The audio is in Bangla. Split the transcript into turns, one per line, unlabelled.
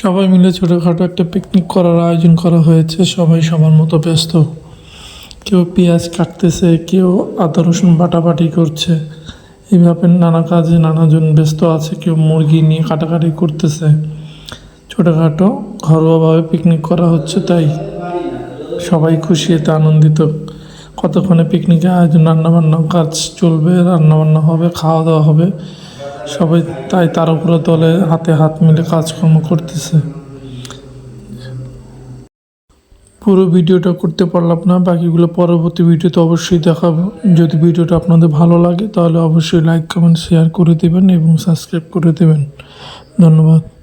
সবাই মিলে ছোটোখাটো একটা পিকনিক করার আয়োজন করা হয়েছে, সবাই সবার মতো ব্যস্ত। কেউ পেঁয়াজ কাটতেছে, কেউ আদা, রসুন বাটাবাটি করছে। এইভাবে নানা কাজে নানাজন ব্যস্ত আছে, কেউ মুরগি নিয়ে কাটাকাটি করতেছে। ছোটোখাটো ঘরোয়াভাবে পিকনিক করা হচ্ছে তাই সবাই খুশি, এতে আনন্দিত। কতক্ষণে পিকনিকে আয়োজন রান্নাবান্না কাজ চলবে, রান্নাবান্না হবে, খাওয়া দাওয়া হবে সবাই তাই তার উপরে দলে হাতে হাত মিলে কাজকর্ম করতেছে। পুরো ভিডিওটা করতে পারলাম না, বাকিগুলো পরবর্তী ভিডিওতে অবশ্যই দেখাবো। যদি ভিডিওটা আপনাদের ভালো লাগে, তাহলে অবশ্যই লাইক কমেন্ট শেয়ার করে দেবেন এবং সাবস্ক্রাইব করে দেবেন। ধন্যবাদ।